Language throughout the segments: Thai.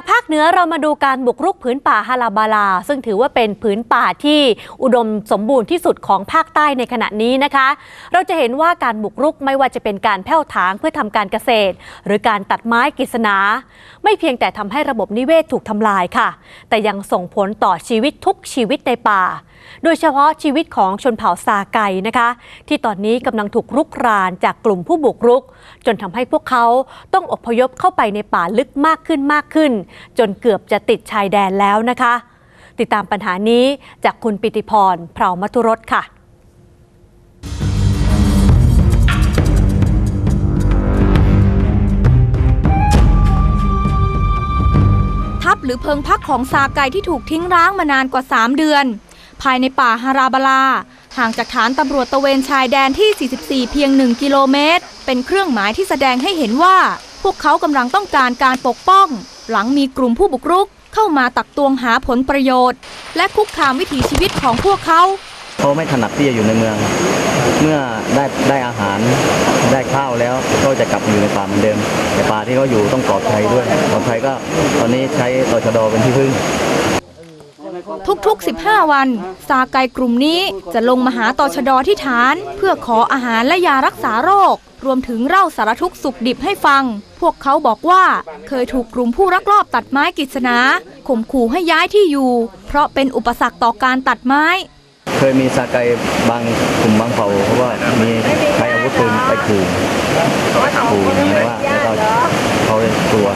จากภาคเหนือเรามาดูการบุกรุกผืนป่าฮาลาบาลา ซึ่งถือว่าเป็นผืนป่าที่อุดมสมบูรณ์ที่สุดของภาคใต้ในขณะนี้นะคะ เราจะเห็นว่าการบุกรุกไม่ว่าจะเป็นการแผ่วถางเพื่อทำการเกษตร หรือการตัดไม้กฤษณา ไม่เพียงแต่ทำให้ระบบนิเวศถูกทำลายค่ะ แต่ยังส่งผลต่อชีวิตทุกชีวิตในป่า โดยเฉพาะชีวิตของชนเผ่าซาไกนะคะ ที่ตอนนี้กำลังถูกรุกรานจากกลุ่มผู้บุกรุก จนทำให้พวกเขาต้องอพยพเข้าไปในป่าลึกมากขึ้นมากขึ้น จนเกือบจะติดชายแดนแล้วนะคะ ติดตามปัญหานี้จากคุณปิติพรเผ่ามัทุรสค่ะทัพหรือเพิงพักของซาไกที่ถูกทิ้งร้างมานานกว่า 3 เดือน ภายในป่าฮาราบาลา ห่างจากฐานตำรวจตะเวนชายแดนที่ 44 เพียง 1 กิโลเมตร เป็นเครื่องหมายที่แสดงให้เห็นว่า พวกเขากำลังต้องการการปกป้อง หลังมีกลุ่มผู้บุกรุกเข้ามาตักตวงหาผลประโยชน์ และคุกคามวิถีชีวิตของพวกเขาเขาไม่ถนัดที่จะอยู่ในเมือง เมื่อได้ได้อาหารได้ข้าวแล้วก็จะกลับอยู่ในป่าเหมือนเดิมแต่ป่าที่เขาอยู่ต้องปลอดภัยด้วยปลอดภัยก็ตอนนี้ใช้ตชดเป็นที่พึ่ง ทุกๆ 15 วัน ซาไกกลุ่มนี้จะลงมาหาตชดที่ฐาน เพื่อขออาหารและยารักษาโรค รวมถึงเล่าสารทุกข์สุขดิบให้ฟัง พวกเขาบอกว่าเคยถูกกลุ่มผู้รักลอบตัดไม้กฤษณาข่มขู่ให้ย้ายที่อยู่ เพราะเป็นอุปสรรคต่อการตัดไม้ เคยมีซาไกบางกลุ่มบางเผ่าเพราะว่ามีใช้อาวุธปืนไปขู่ขู่อย่างนี้ว่าแล้วก็เขากลัว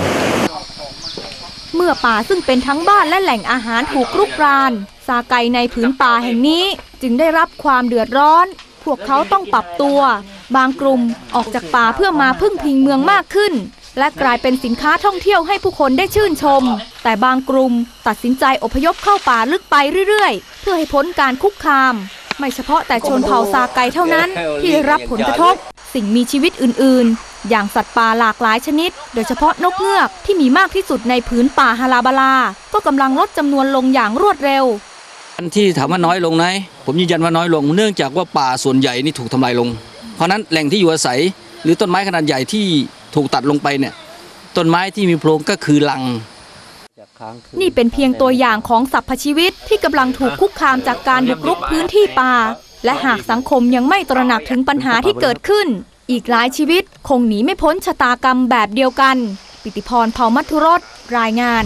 มื่อป่าซึ่งเป็นทั้งบ้านและแหล่งอาหารถูกรุกราน ซาไกในผืนป่าแห่งนี้จึงได้รับความเดือดร้อน พวกเขาต้องปรับตัว บางกลุ่มออกจากป่าเพื่อมาพึ่งพิงเมืองมากขึ้น และกลายเป็นสินค้าท่องเที่ยวให้ผู้คนได้ชื่นชม แต่บางกลุ่มตัดสินใจอพยพเข้าป่าลึกไปเรื่อยๆ เพื่อให้พ้นการคุกคาม ไม่เฉพาะแต่ชนเผ่าซาไกเท่านั้นที่ได้รับผลกระทบ สิ่งมีชีวิตอื่นๆ อย่างสัตว์ป่าหลากหลายชนิด โดยเฉพาะนกเงือกที่มีมากที่สุดในผืนป่าฮาราบาลา ก็กำลังลดจำนวนลงอย่างรวดเร็วอันที่ถามว่าน้อยลงไหมผมยืนยันว่าน้อยลง เนื่องจากว่าป่าส่วนใหญ่นี่ถูกทำลายลง เพราะฉะนั้นแหล่งที่อยู่อาศัย หรือต้นไม้ขนาดใหญ่ที่ถูกตัดลงไปเนี่ยต้นไม้ที่มีโพรงก็คือลังนี่เป็นเพียงตัวอย่างของสรรพชีวิตที่กำลังถูกคุกคามจากการบุกรุกพื้นที่ป่า และหากสังคมยังไม่ตระหนักถึงปัญหาที่เกิดขึ้น อีกหลายชีวิตคงหนีไม่พ้นชะตากรรมแบบเดียวกัน ปิติพรเผ่ามัทุรสรายงาน